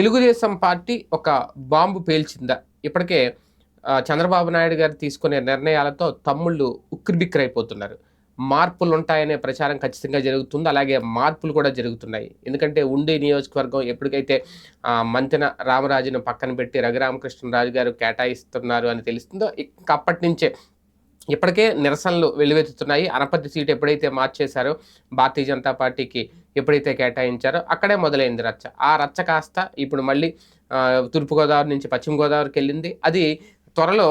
Telugu Desam party ఒక bomb పేల్చిందా? ఇప్పటికే చంద్రబాబు నాయుడు గారు తీసుకునే నిర్ణయాలతో తమ్ముళ్ళు ఉక్కిరిబిక్కిరైపోతున్నారు. మార్పులు ఉంటాయనే ప్రచారం ఖచ్చితంగా జరుగుతుంది. అలాగే మార్పులు కూడా జరుగుతున్నాయి. ఎందుకంటే ఉండే నియోజకవర్గం ఎప్పటికైతే మంతెన రామరాజును పక్కన పెట్టి రఘురామకృష్ణరాజు గారు కేటాయిస్తున్నారు అని తెలుస్తుందో ఇంకా అప్పటి నుంచే ఇప్పటికే నిరసనలు వెల్లువెత్తుతున్నాయి. అనపర్తి సీట్ ఎప్పుడైతే మార్చేశారో భారతీయ జనతా పార్టీకి ఎప్పుడైతే కేటాయించారో అక్కడే మొదలైంది రచ్చ. ఆ రచ్చ కాస్త ఇప్పుడు మళ్ళీ తూర్పుగోదావరి నుంచి పశ్చిమ గోదావరికి వెళ్ళింది. అది త్వరలో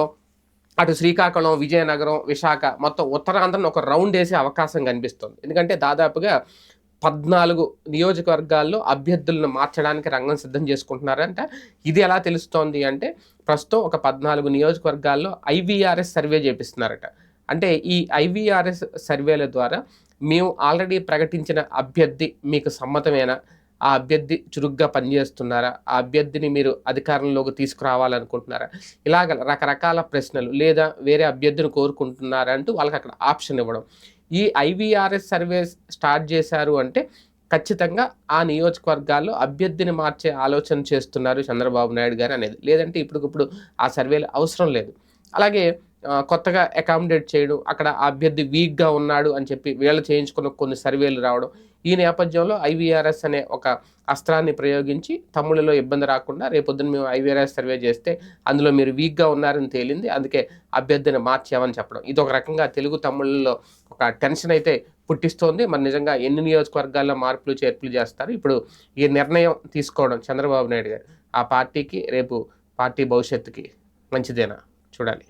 అటు శ్రీకాకుళం విజయనగరం విశాఖ మొత్తం ఉత్తరాంధ్రను ఒక రౌండ్ వేసే అవకాశం కనిపిస్తుంది. ఎందుకంటే దాదాపుగా పద్నాలుగు నియోజకవర్గాల్లో అభ్యర్థులను మార్చడానికి రంగం సిద్ధం చేసుకుంటున్నారంట. ఇది ఎలా తెలుస్తోంది అంటే ప్రస్తుతం ఒక పద్నాలుగు నియోజకవర్గాల్లో ఐవీఆర్ఎస్ సర్వే చేపిస్తున్నారట. అంటే ఈ ఐవీఆర్ఎస్ సర్వేల ద్వారా మేము ఆల్రెడీ ప్రకటించిన అభ్యర్థి మీకు సమ్మతమేనా? ఆ అభ్యర్థి చురుగ్గా పనిచేస్తున్నారా? ఆ అభ్యర్థిని మీరు అధికారంలోకి తీసుకురావాలనుకుంటున్నారా? ఇలాగ రకరకాల ప్రశ్నలు లేదా వేరే అభ్యర్థిని కోరుకుంటున్నారా అంటూ వాళ్ళకి అక్కడ ఆప్షన్ ఇవ్వడం. ఈ ఐవీఆర్ఎస్ సర్వేస్ స్టార్ట్ చేశారు అంటే ఖచ్చితంగా ఆ నియోజకవర్గాల్లో అభ్యర్థిని మార్చే ఆలోచన చేస్తున్నారు చంద్రబాబు నాయుడు గారు అనేది. లేదంటే ఇప్పటికిప్పుడు ఆ సర్వేలు అవసరం లేదు. అలాగే కొత్తగా అకామిడేట్ చేయడం. అక్కడ అభ్యర్థి వీక్గా ఉన్నాడు అని చెప్పి వీళ్ళు చేయించుకున్న కొన్ని సర్వేలు రావడం. ఈ నేపథ్యంలో ఐవీఆర్ఎస్ అనే ఒక అస్త్రాన్ని ప్రయోగించి తమ్ముళ్ళలో ఇబ్బంది రాకుండా రేపొద్దున మేము ఐవీఆర్ఎస్ సర్వే చేస్తే అందులో మీరు వీక్గా ఉన్నారని తేలింది. అందుకే అభ్యర్థిని మార్చామని చెప్పడం. ఇది ఒక రకంగా తెలుగు తమ్ముళ్ళలో ఒక టెన్షన్ అయితే పుట్టిస్తోంది. మరి నిజంగా ఎన్ని నియోజకవర్గాల్లో మార్పులు చేర్పులు చేస్తారు? ఇప్పుడు ఈ నిర్ణయం తీసుకోవడం చంద్రబాబు నాయుడు గారు. ఆ పార్టీకి రేపు పార్టీ భవిష్యత్తుకి మంచిదేనా? చూడాలి.